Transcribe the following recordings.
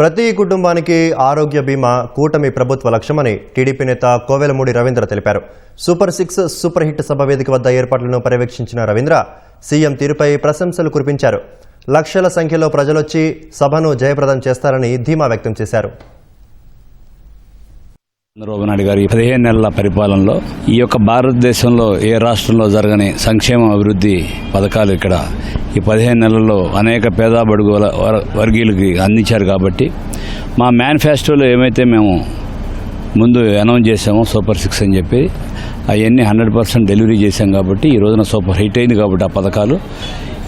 ప్రతి కుటుంబానికి ఆరోగ్య బీమా కూటమి ప్రభుత్వ లక్ష్యమని టీడీపీ నేత కోవెలమూడి రవీంద్ర తెలిపారు. సూపర్ సిక్స్ సూపర్ హిట్ సభ వేదిక వద్ద ఏర్పాట్లను పర్యవేక్షించిన రవీంద్ర సీఎం తీరుపై ప్రశంసలు కురిపించారు. లక్షల సంఖ్యలో ప్రజలొచ్చి సభను జయప్రదం చేస్తారని ధీమా వ్యక్తం చేశారు. చంద్రబాబు నాయుడు గారి పదిహేను నెలల పరిపాలనలో ఈ యొక్క భారతదేశంలో ఏ రాష్ట్రంలో జరగని సంక్షేమ అభివృద్ధి పథకాలు ఇక్కడ ఈ పదిహేను నెలల్లో అనేక పేద బడుగు వర్గీయులకి అందించారు కాబట్టి మా మేనిఫెస్టోలో ఏమైతే మేము ముందు అనౌన్స్ చేసామో సూపర్ సిక్స్ అని చెప్పి అవన్నీ హండ్రెడ్ పర్సెంట్ డెలివరీ చేశాం కాబట్టి ఈ రోజున సూపర్ హిట్ అయింది కాబట్టి ఆ పథకాలు.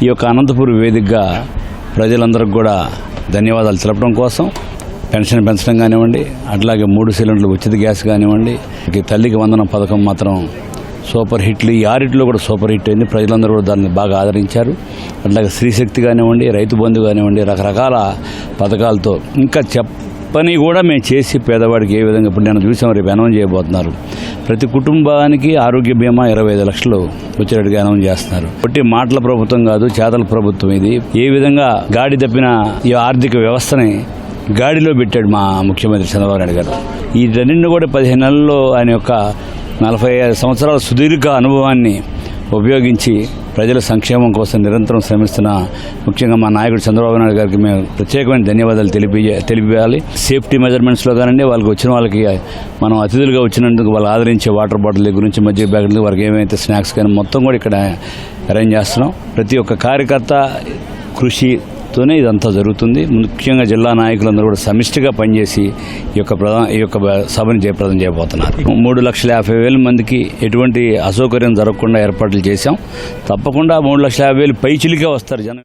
ఈ యొక్క అనంతపురం వేదికగా ప్రజలందరికీ కూడా ధన్యవాదాలు తెలపడం కోసం. పెన్షన్ పెంచడం కానివ్వండి అట్లాగే మూడు సిలిండర్లు ఉచిత గ్యాస్ కానివ్వండి ఇక తల్లికి వందనం పథకం మాత్రం సూపర్ హిట్లు ఈ ఆరిట్లో కూడా సూపర్ హిట్ అయింది. ప్రజలందరూ కూడా దాన్ని బాగా ఆదరించారు. అట్లాగే స్త్రీశక్తి కానివ్వండి రైతు బంధు కానివ్వండి రకరకాల పథకాలతో. ఇంకా చెప్పని కూడా మేము చేసి పేదవాడికి ఏ విధంగా ఇప్పుడు నేను చూసాం రేపు అనౌన్స్ చేయబోతున్నారు. ప్రతి కుటుంబానికి ఆరోగ్య బీమా ఇరవై ఐదు లక్షలు వచ్చేటట్టుగా అనౌన్స్ చేస్తున్నారు. కాబట్టి మాటల ప్రభుత్వం కాదు చేతల ప్రభుత్వం ఇది. ఏ విధంగా గాడి తప్పిన ఈ ఆర్థిక వ్యవస్థని గాడిలో పెట్టాడు మా ముఖ్యమంత్రి చంద్రబాబు నాయుడు గారు. ఈ రెండింటిని కూడా పదిహేను నెలల్లో ఆయన యొక్క నలభై ఐదు సంవత్సరాల సుదీర్ఘ అనుభవాన్ని ఉపయోగించి ప్రజల సంక్షేమం కోసం నిరంతరం శ్రమిస్తున్న ముఖ్యంగా మా నాయకుడు చంద్రబాబు నాయుడు గారికి మేము ప్రత్యేకమైన ధన్యవాదాలు తెలిపి తెలిపియాలి. సేఫ్టీ మెజర్మెంట్స్లో కానివ్వండి వాళ్ళకి వచ్చిన వాళ్ళకి మనం అతిథులుగా వచ్చినందుకు వాళ్ళు ఆదరించే వాటర్ బాటిల్ గురించి మధ్య బ్యాగ్ వారికి ఏమైతే స్నాక్స్ కానీ మొత్తం కూడా ఇక్కడ అరేంజ్ చేస్తున్నాం. ప్రతి ఒక్క కార్యకర్త కృషి తోనే ఇదంతా జరుగుతుంది. ముఖ్యంగా జిల్లా నాయకులందరూ కూడా సమిష్టిగా పనిచేసి ఈ యొక్క ప్రధాన ఈ యొక్క సభను జయప్రదం చేయబోతున్నారు. మూడు లక్షల యాభై వేల మందికి ఎటువంటి అసౌకర్యం జరగకుండా ఏర్పాట్లు చేశాం. తప్పకుండా మూడు లక్షల యాభై వేలు పైచిలికే వస్తారు జనం.